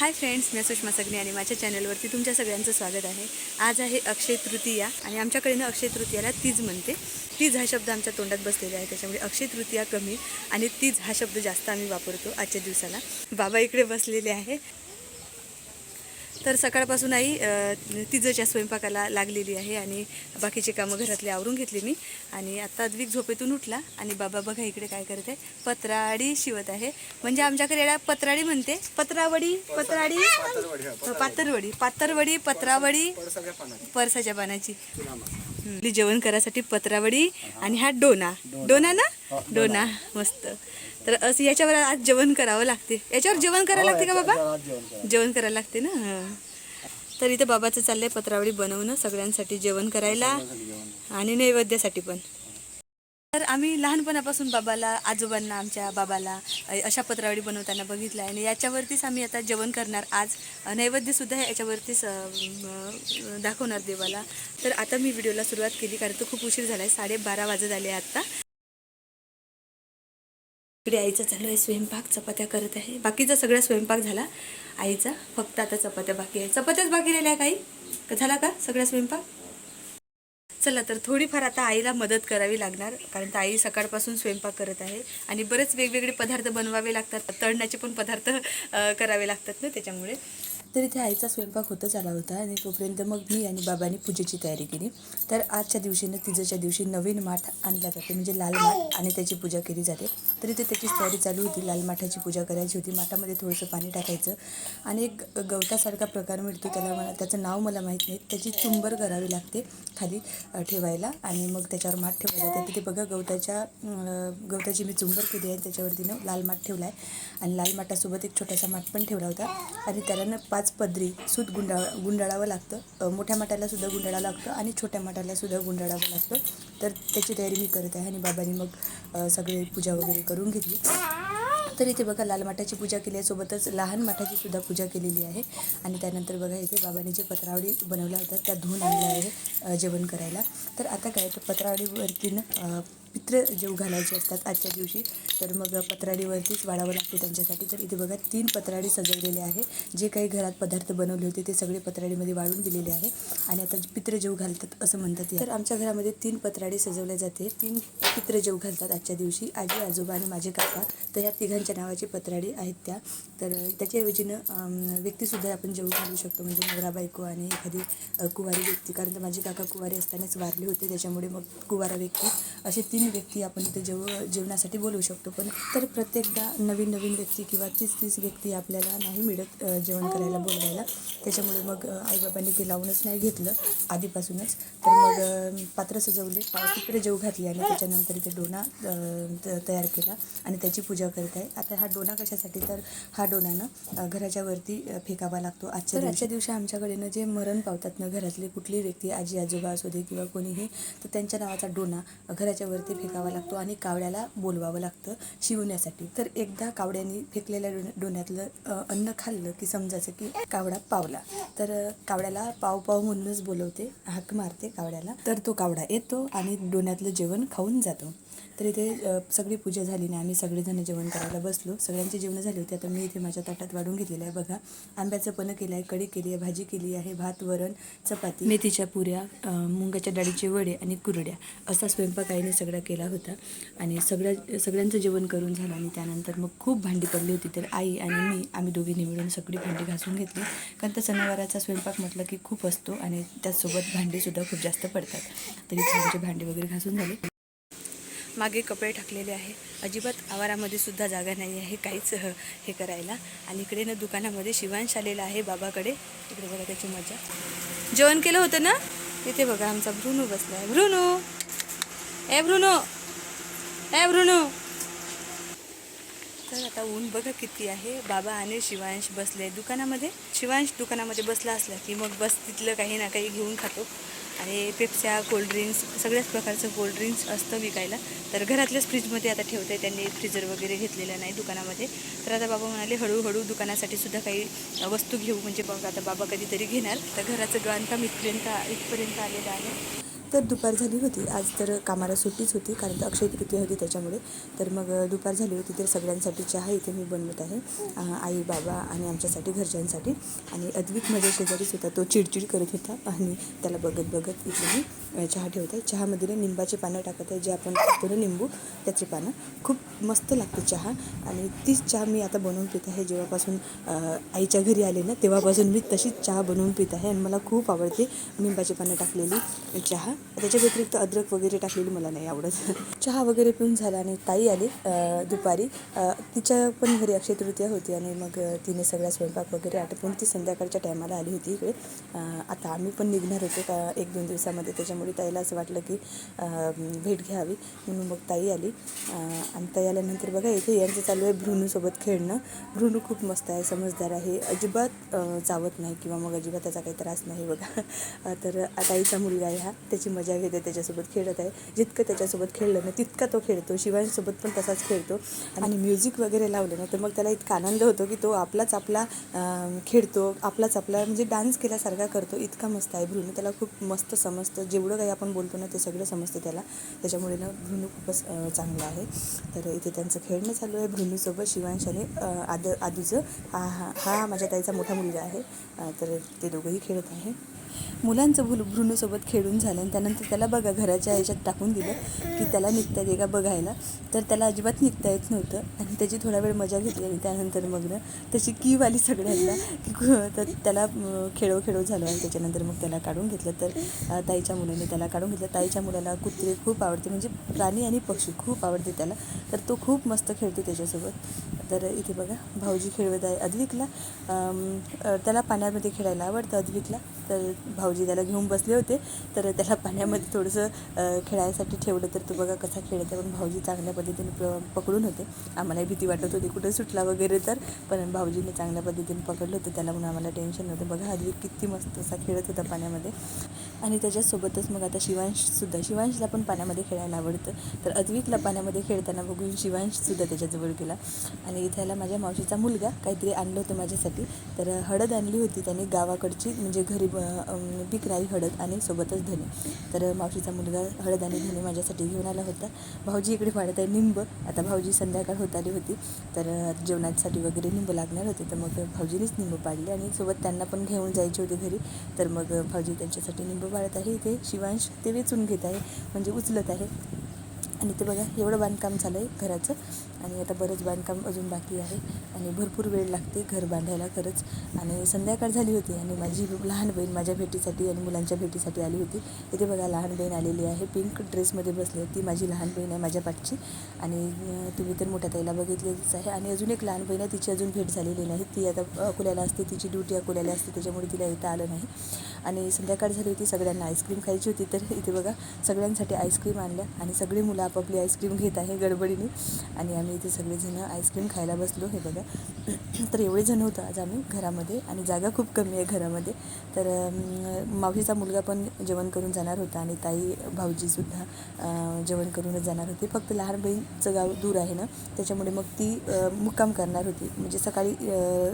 Hi friends मी सुषमा सगने आणि माझ्या चॅनलवरती तुमच्या सगळ्यांचं स्वागत आहे. आज आहे अक्षय तृतीया आणि आमच्याकडे ना अक्षय तृतीयाला तीज म्हणते. तीज हा शब्द आमच्या तोंडात बसलेला आहे त्याच्यामुळे अक्षय तृतीया कमी आणि तीज हा शब्द जास्त आम्ही वापरतो आजच्या दिवसाला. बाबा इकडे बसलेले आहे. तर सकाळपासून आई तिजच्या स्वयंपाकाला लागलेली आहे आणि बाकीचे कामं घरातले आवरून घेतले मी. आणि आता अद्विक झोपेतून उठला आणि बाबा बघा इकडे काय करत. आहे पत्राडी शिवत आहे. म्हणजे आमच्याकडे याला पत्राडी म्हणते. पत्रावडी पत्राडी? पातरवडी पातरवडी. पत्रावडी परसाच्या पानाची. जेवण करायसाठी पत्रावडी आणि हा डोना. डोना ना? डोना मस्त. तर असं याच्यावर आज जेवण करावं लागते. याच्यावर जेवण करायला लागते का बाबा? जेवण करा. जेवण करायला लागते ना? हां. तर इथे बाबाचं चाललंय पत्रावळी बनवणं सगळ्यांसाठी जेवण करायला. आणि नैवेद्यासाठी पण. तर आम्ही लहानपणापासून बाबाला आजोबांना आमच्या बाबाला अशा पत्रावळी बनवताना बघितलं आहे आणि याच्यावरतीच आम्ही आता जेवण करणार. आज नैवेद्यसुद्धा याच्यावरतीच दाखवणार देवाला. तर आता मी व्हिडिओला सुरुवात केली कारण तो खूप उशीर झाला आहे साडेबारा वाजत आले आत्ता इकडे आईचा चालू आहे स्वयंपाक चपात्या करत आहे. बाकीचा सगळा स्वयंपाक झाला. आईचा फक्त आता चपात्या बाकी आहे चपात्याच बाकी राहिल्या काही? का झाला का सगळा स्वयंपाक? चला तर थोडीफार आता आईला मदत करावी लागणार कारण तर आई सकाळपासून स्वयंपाक करत आहे आणि बरेच वेगवेगळे पदार्थ बनवावे लागतात. तळण्याचे पण पदार्थ करावे लागतात ना त्याच्यामुळे. तर इथे आईचा स्वयंपाक होतच आला होता. आणि तोपर्यंत मग मी आणि बाबांनी पूजेची तयारी केली. तर आजच्या दिवशीनं तिजच्या दिवशी नवीन माठ आणला जाते. म्हणजे लाल माठ आणि त्याची पूजा केली जाते. तर इथे त्याचीच तयारी चालू होती. लाल माठाची पूजा करायची होती. माठामध्ये थोडंसं पाणी टाकायचं. आणि एक गवतासारखा प्रकार मिळतो त्याला मला त्याचं नाव मला माहीत नाही. त्याची चुंबर करावी लागते खाली ठेवायला. आणि मग त्याच्यावर माठ ठेवायला जाते. तिथे बघा गवताच्या गवताची मी चुंबर केली आहे. त्याच्यावरतीनं लाल माठ ठेवला आहे. आणि लाल माठासोबत एक छोटासा माठ पण ठेवला होता. आणि त्याला ना पाच पदरी सूत गुंडा गुंडाळावं लागतं. मोठ्या माठाला सुद्धा गुंडाळावं लागतं आणि छोट्या माठाला सुद्धा गुंडाळावं लागतं. तर त्याची तयारी मी करत आहे आणि बाबांनी मग सगळे पूजा वगैरे करून घेतली. तर इथे बघा लाल माठाची पूजा केली आहे सोबतच लहान माठाची सुद्धा पूजा केलेली आहे. आणि त्यानंतर बघा इथे बाबांनी जे पत्रावळी बनवल्या होत्या त्या धुवून आणल्या आहे जेवण करायला. तर आता काय तर पत्रावळीवरतीनं पित्र जेव घालायचे असतात आजच्या दिवशी. तर मग पत्राडीवरतीच वाढावं लागते त्यांच्यासाठी. तर इथे बघा तीन पत्राडी सजवलेले आहे. जे काही घरात पदार्थ बनवले होते ते सगळे पत्राडीमध्ये वाढून दिलेले आहे. आणि आता पित्र जेव घालतात असं म्हणतात तर आमच्या घरामध्ये तीन पत्राडी सजवल्या जाते. तीन पित्र जेव घालतात आजच्या दिवशी. आजी आजोबा आणि माझे काका. तर ह्या तिघांच्या नावाची पत्राडी आहेत त्या. तर त्याच्याऐवजीनं व्यक्तीसुद्धा आपण जेवू घालू शकतो. म्हणजे नवरा बायको आणि एखादी कुवारी व्यक्ती. कारण तर माझे काका कुवारी असतानाच वारले होते. त्याच्यामुळे मग कुवारा व्यक्ती असे तीन व्यक्ती आपण इथे जेव जेवणासाठी बोलवू शकतो. पण तर प्रत्येकदा नवीन नवीन व्यक्ती किंवा तीस तीस व्यक्ती आपल्याला नाही मिळत जेवण करायला बोलवायला त्याच्यामुळे मग आईबाबांनी ते लावूनच नाही घेतलं आधीपासूनच. तर मग पात्र सजवले पित्र जेव घातली आणि त्याच्यानंतर इथे डोना तयार केला आणि त्याची पूजा करत आहे. आता हा डोना कशासाठी? तर हा डोनानं घराच्या वरती फेकावा लागतो आजच्या आजच्या दिवशी आमच्याकडे जे मरण पावतात ना घरातली कुठली व्यक्ती आजी आजोबा असू दे किंवा कोणीही तर त्यांच्या नावाचा डोना घराच्या वरती फेकावा लागतो आणि कावड्याला बोलवावं लागतं शिवण्यासाठी. तर एकदा कावड्याने फेकलेल्या डो डोण्यातलं अन्न खाल्लं की समजायचं की कावडा पावला. तर कावड्याला पाव पाव म्हणूनच बोलवते हाक मारते कावड्याला तर तो कावडा येतो आणि डोण्यातलं जेवण खाऊन जातो. तर इथे सगळी पूजा झाली ना आम्ही सगळेजण जेवण करायला बसलो. सगळ्यांची जेवणं झाली होती. आता मी इथे माझ्या ताटात वाढून घेतलेलं आहे. बघा आंब्याचं पणं केलं आहे कढी केली आहे भाजी केली आहे भात वरण चपाती. मेथीच्या पुऱ्या मुंगाच्या डाळीचे वडे आणि कुरड्या असा स्वयंपाक आईने सगळा केला होता. आणि सगळ्या सगळ्यांचं जेवण करून झालं आणि त्यानंतर मग खूप भांडी पडली होती. तर आई आणि मी आम्ही दोघींनी मिळून सगळी भांडी घासून घेतली. कारण तर सणावाराचा स्वयंपाक म्हटलं की खूप असतो आणि त्याचसोबत भांडीसुद्धा खूप जास्त पडतात. तरी आमचे भांडी वगैरे घासून झाले. मागे कपडे टाकलेले आहे. अजिबात आवारामध्ये सुद्धा जागा नाही आहे. काहीच हे करायला. आणि इकडे ना दुकानामध्ये शिवांश आलेला आहे बाबाकडे. इकडे बघा त्याची मजा. जेवण केलं होतं ना? इथे बघा आमचा भ्रुनू बसला आहे. भ्रुनू ए भ्रुनू ए भ्रुनू तर आता ऊन बघा किती आहे. बाबा आणि शिवांश बसले दुकानामध्ये. शिवांश दुकानामध्ये बसला असला की मग बस तिथलं काही ना काही घेऊन खातो. आणि पेप्स्या कोल्ड्रिंक्स सगळ्याच प्रकारचं कोल्ड्रिंक्स असतं विकायला. तर घरातल्याच फ्रीजमध्ये आता ठेवते त्यांनी फ्रीजर वगैरे घेतलेलं नाही दुकानामध्ये. तर आता बाबा म्हणाले हळूहळू दुकानासाठी सुद्धा काही वस्तू घेऊ. म्हणजे बघ आता बाबा कधीतरी घेणार. तर घराचं बांधकाम इथपर्यंत इथपर्यंत आलेलं आहे. तर दुपार झाली होती. आज तर कामाला सुट्टीच होती कारण तर अक्षय तृतीया होती त्याच्यामुळे. तर मग दुपार झाली होती तर सगळ्यांसाठी चहा इथे मी बनवत आहे. आई बाबा आणि आमच्यासाठी घरच्यांसाठी. आणि अद्विक माझ्या शेजारीच होता तो चिडचिड करत होता. आणि त्याला बघत बघत इथे मी चहा ठेवत आहे. चहामध्ये ना निंबाची पानं टाकत आहे जे आपण खातो ना निंबू त्याची पानं. खूप मस्त लागते चहा. आणि तीच चहा मी आता बनवून पित आहे. जेव्हापासून आईच्या घरी आले ना तेव्हापासून मी तशीच चहा बनवून पित आहे. आणि मला खूप आवडते निंबाची पानं टाकलेली चहा. त्याच्या व्यतिरिक्त अद्रक वगैरे टाकलेली मला नाही आवडत. चहा वगैरे पिऊन झाला आणि ताई आली दुपारी. तिच्या पण घरी अक्षय तृतीया होती आणि मग तिने सगळा स्वयंपाक वगैरे आटपून ती संध्याकाळच्या टायमाला आली होती इकडे. आता आम्ही पण निघणार होतो का एक दोन दिवसामध्ये. त्याच्यामुळे ताईला असं वाटलं की भेट घ्यावी. म्हणून मग ताई आली. आणि ताई आल्यानंतर बघा इथे यांचं चालू आहे भ्रूणूसोबत खेळणं. भ्रूणू खूप मस्त आहे समजदार आहे. अजिबात चावत नाही किंवा मग अजिबात त्याचा काही त्रास नाही बघा. तर ताईचा मुलगा आहे हा. त्याची मजा घेते त्याच्यासोबत खेळत आहे. जितकं त्याच्यासोबत खेळलं ना तितका तो खेळतो. शिवांसोबत पण तसाच खेळतो. आणि म्युझिक वगैरे लावलं ना तर मग त्याला इतका आनंद होतो की तो आपलाच आपला खेळतो. आपलाच आपला म्हणजे डान्स केल्यासारखा करतो. इतका मस्त आहे भ्रूणू त्याला खूप मस्त समजतं. जेवढं काही आपण बोलतो ना ते सगळं समजते त्याला. त्याच्यामुळे ना भ्रूणू खूपच चांगला आहे. तर इथे त्यांचं खेळणं चालू आहे. भ्रूणूसोबत शिवांश आणि आद आदूचं. हा हा हा माझ्या ताईचा मोठा मुलगा आहे. तर ते दोघंही खेळत आहे. मुलांचं भुल भ्रूणसोबत खेळून झालं आणि त्यानंतर त्याला बघा घराच्या ह्याच्यात टाकून दिलं की त्याला निघता येते का बघायला. तर त्याला अजिबात निघता येत नव्हतं आणि त्याची थोडा वेळ मजा घेतली आणि त्यानंतर मग ना त्याची कीव आली सगळ्यांना की तर त्याला खेळो खेळो झालं आणि त्याच्यानंतर मग त्याला काढून घेतलं. तर ताईच्या मुलाने त्याला काढून घेतलं. ताईच्या मुलाला कुत्रे खूप आवडते म्हणजे प्राणी आणि पक्षी खूप आवडते त्याला. तर तो खूप मस्त खेळतो त्याच्यासोबत. तर इथे बघा भाऊजी खेळवत आहे अद्विकला. त्याला पाण्यामध्ये खेळायला आवडतं अद्विकला. तर भाऊजी त्याला घेऊन बसले होते. तर त्याला पाण्यामध्ये थोडंसं खेळायसाठी ठेवलं. तर तो बघा कसा खेळत आहे. पण भाऊजी चांगल्या पद्धतीने प पकडून होते. आम्हालाही भीती वाटत होती कुठं सुटला वगैरे तर. पण भाऊजीने चांगल्या पद्धतीने पकडलं होतं. त्याला म्हणून आम्हाला टेन्शन नव्हतं. बघा अद्विक किती मस्त असा खेळत होता पाण्यामध्ये. आणि त्याच्यासोबतच मग आता शिवांशसुद्धा शिवांशला पण पाण्यामध्ये खेळायला आवडतं. तर अद्विकला पाण्यामध्ये खेळताना बघून शिवांशसुद्धा त्याच्याजवळ गेला. आणि इथे याला माझ्या मावशीचा मुलगा काहीतरी आणलं होतं माझ्यासाठी. तर हळद आणली होती त्याने गावाकडची म्हणजे घरी पिकणारी हळद आणि सोबतच धने तर मावशीचा मुलगा हळद आणि धने माझ्यासाठी घेऊन आला होता. भाऊजी इकडे पाडत आहे निंब. आता भाऊजी संध्याकाळ होत आली होती. तर जेवणासाठी वगैरे निंब लागणार होते. तर मग भाऊजीनेच निंब पाडले आणि सोबत त्यांना पण घेऊन जायचे होते घरी. तर मग भाऊजी त्यांच्यासाठी निंब पाडत आहे. इथे शिवांश ते वेचून घेत आहे म्हणजे उचलत आहे. आणि ते बघा एवढं बांधकाम झालं आहे घराचं. आणि आता बरंच बांधकाम अजून बाकी आहे. आणि भरपूर वेळ लागते घर बांधायला खरंच. आणि संध्याकाळ झाली होती आणि माझी लहान बहीण माझ्या भेटीसाठी आणि मुलांच्या भेटीसाठी आली होती. इथे बघा लहान बहीण आलेली आहे. पिंक ड्रेसमध्ये बसली आहे ती माझी लहान बहीण आहे माझ्या पाठची. आणि तुम्ही तर मोठ्या ताईला बघितलेलीच आहे. आणि अजून एक लहान बहीण आहे तिची अजून भेट झालेली नाही. ती आता अकोल्याला असते तिची ड्युटी अकोल्याला असते त्याच्यामुळे तिला येता आलं नाही. आणि संध्याकाळ झाली होती सगळ्यांना आईस्क्रीम खायची होती. तर इथे बघा सगळ्यांसाठी आईस्क्रीम आणल्या आणि सगळी मुलं आपापली आईस्क्रीम घेत आहे गडबडीने. आणि आम्ही इथे सगळेजणं आईस्क्रीम खायला बसलो हे बघा. तर एवढे जण होतं आज आम्ही घरामध्ये आणि जागा खूप कमी आहे घरामध्ये. तर मावशीचा मुलगा पण जेवण करून जाणार होता आणि ताई भाऊजीसुद्धा जेवण करूनच जाणार होती. फक्त लहान बहीणचं गाव दूर आहे ना त्याच्यामुळे मग ती मुक्काम करणार होती. म्हणजे सकाळी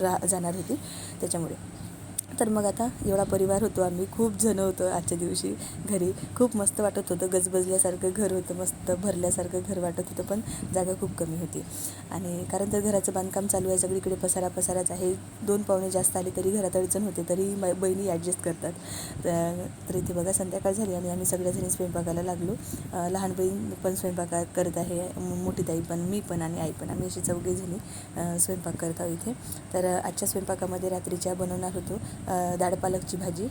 रा जाणार होती त्याच्यामुळे. तर मग आता एवढा परिवार होतो आम्ही. खूप जण होतो आजच्या दिवशी घरी. खूप मस्त वाटत होतं. गजबजल्यासारखं घर होतं. मस्त भरल्यासारखं घर वाटत होतं पण जागा खूप कमी होती. आणि कारण तर घराचं बांधकाम चालू आहे. सगळीकडे पसारा पसाराच आहे. दोन पाहुणे जास्त आले तरी घरात अडचण होते. तरी म बहिणी ॲडजस्ट करतात. तर इथे बघा संध्याकाळ झाली आणि आम्ही सगळ्याजणी स्वयंपाकाला लागलो. लहान बहीण पण स्वयंपाक करत आहे. मोठी ताई पण मी पण आणि आई पण. आम्ही अशी चौघी जणी स्वयंपाक करत आहोत इथे. तर आजच्या स्वयंपाकामध्ये रात्रीच्या बनवणार होतो. अं, भाजी.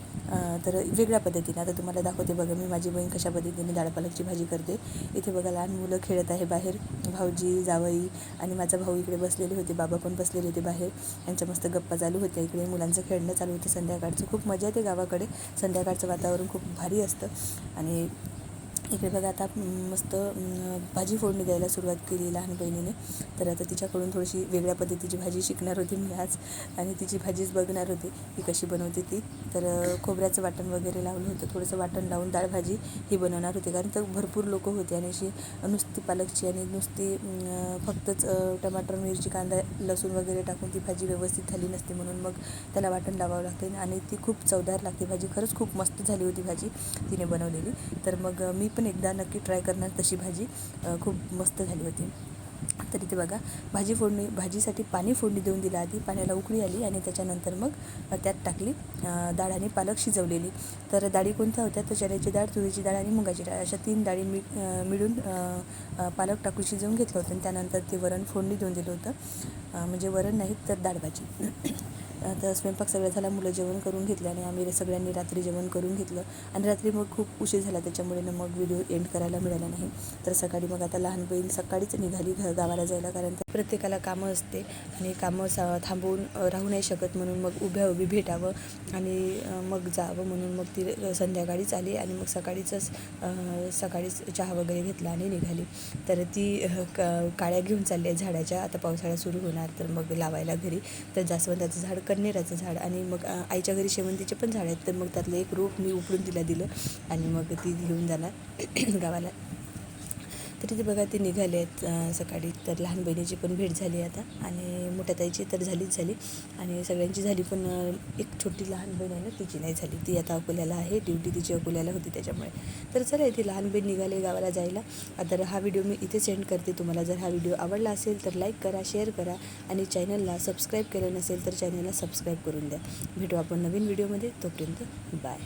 तर वेगळ्या पद्धतीने. आता तुम्हाला दाखवते बघा मी माझी बहीण कशा पद्धतीने डाळपालकची भाजी करते. इथे बघा लहान मुलं खेळत आहे बाहेर. भाऊजी जावई आणि माझा भाऊ इकडे बसलेले होते बाबा पण बसलेले होते बाहेर. यांच्या मस्त गप्पा चालू होत्या इकडे. मुलांचं खेळणं चालू होतं संध्याकाळचं. खूप मजा येते गावाकडे. संध्याकाळचं वातावरण खूप भारी असतं. आणि इकडे बघा आता मस्त भाजी फोडणी द्यायला सुरुवात केली लहान बहिणीने. तर आता तिच्याकडून थोडीशी वेगळ्या पद्धतीची भाजी शिकणार होती मी आज. आणि तिची भाजीच बघणार होती की कशी बनवते ती. तर खोबऱ्याचं वाटण वगैरे लावलं होतं. थोडंसं वाटण लावून डाळ भाजी ही बनवणार होती. कारण तर भरपूर लोक होते आणि अशी नुसती पालकची आणि नुसती फक्तच टमाटर मिरची कांदा लसूण वगैरे टाकून ती भाजी व्यवस्थित झाली नसते. म्हणून मग त्याला वाटण लावावं लागते. आणि ती खूप चवदार लागते भाजी. खरंच खूप मस्त झाली होती भाजी तिने बनवलेली. तर मग मी पण एकदा नक्की ट्राय करणार तशी भाजी. खूप मस्त झाली होती. तर इथे बघा भाजी फोडणी भाजीसाठी पाणी फोडणी देऊन दिलं आधी पाण्याला उकळी आली आणि त्याच्यानंतर मग त्यात टाकली डाळ आणि पालक शिजवलेली. तर डाळी कोणत्या होत्या? तर चण्याची डाळ तुरीची डाळ आणि मुगाची डाळ. अशा तीन डाळी मि मिळून पालक टाकून शिजवून घेतलं होतं आणि त्यानंतर ते वरण फोडणी देऊन दिलं होतं. म्हणजे वरण नाही तर डाळ भाजी. आता स्वयंपाक सगळं झाला मुलं जेवण करून घेतलं आणि आम्ही सगळ्यांनी रात्री जेवण करून घेतलं. आणि रात्री मग खूप उशीर झाला त्याच्यामुळे ना मग व्हिडिओ एंड करायला मिळाला नाही. तर सकाळी मग आता लहान बहीण सकाळीच निघाली घ गावाला जायला कारण प्रत्येकाला कामं असते आणि कामं सा थांबवून राहू नाही शकत म्हणून मग उभ्या उभी भेटावं आणि मग जावं म्हणून मग ती संध्याकाळीच आली आणि मग सकाळीच सकाळीच चहा वगैरे घेतला आणि निघाली. तर ती काळ्या घेऊन चालली आहे झाडाच्या. आता पावसाळा सुरू होणार तर मग लावायला घरी. तर जास्वंदाचं झाड कण्हेराचं झाड आणि मग आईच्या घरी शेवंतीचे पण झाड आहेत. तर मग त्यातलं एक रोप मी उपडून तिला दिलं आणि मग ती घेऊन जाणार गावाला. तरी ते बघा ते निघाले आहेत सकाळी. तर लहान बहिणीची पण भेट झाली आता. आणि मोठ्या ताईची तर झालीच झाली. आणि सगळ्यांची झाली पण एक छोटी लहान बहीण आहे ना तिची नाही झाली. ती आता अकोल्याला आहे. ड्युटी तिची अकोल्याला होती त्याच्यामुळे. तर चला इथे लहान बहीण निघाले गावाला जायला. तर हा व्हिडिओ मी इथे सेंड करते. तुम्हाला जर हा व्हिडिओ आवडला असेल तर लाईक करा शेअर करा. आणि चॅनलला सबस्क्राईब केलं नसेल तर चॅनलला सबस्क्राईब करून द्या. भेटू आपण नवीन व्हिडिओमध्ये. तोपर्यंत बाय